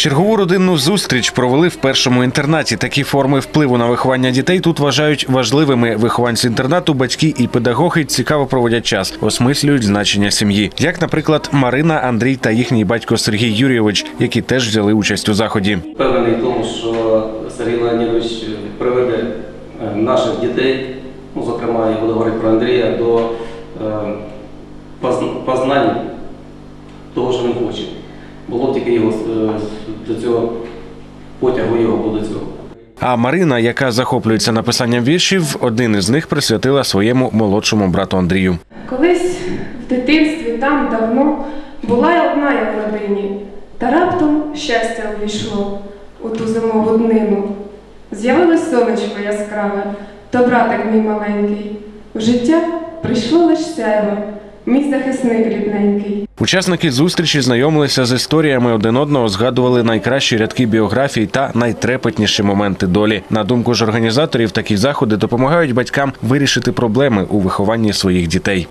Чергову родинну зустріч провели в першому інтернаті. Такі форми впливу на виховання дітей тут вважають важливими. Вихованці інтернату, батьки і педагоги цікаво проводять час, осмислюють значення сім'ї. Як, наприклад, Марина, Андрій та їхній батько Сергій Юрійович, які теж взяли участь у заході. Впевнений в тому, що Сергій Леонідович приведе е, наших дітей, ну, зокрема, я буду говорити про Андрія, до е, познання того, що він хоче. Було тільки його е, до цього потягу його було до цього. А Марина, яка захоплюється написанням віршів, один із них присвятила своєму молодшому брату Андрію. Колись в дитинстві там давно була й одна я в родині, та раптом щастя увійшло у ту зимову днину. З'явилось сонечко яскраве, то братик мій маленький. В життя прийшло лиш сяйво, мій захисник рідненький. Учасники зустрічі знайомилися з історіями один одного, згадували найкращі рядки біографії та найтрепетніші моменти долі. На думку ж організаторів, такі заходи допомагають батькам вирішити проблеми у вихованні своїх дітей.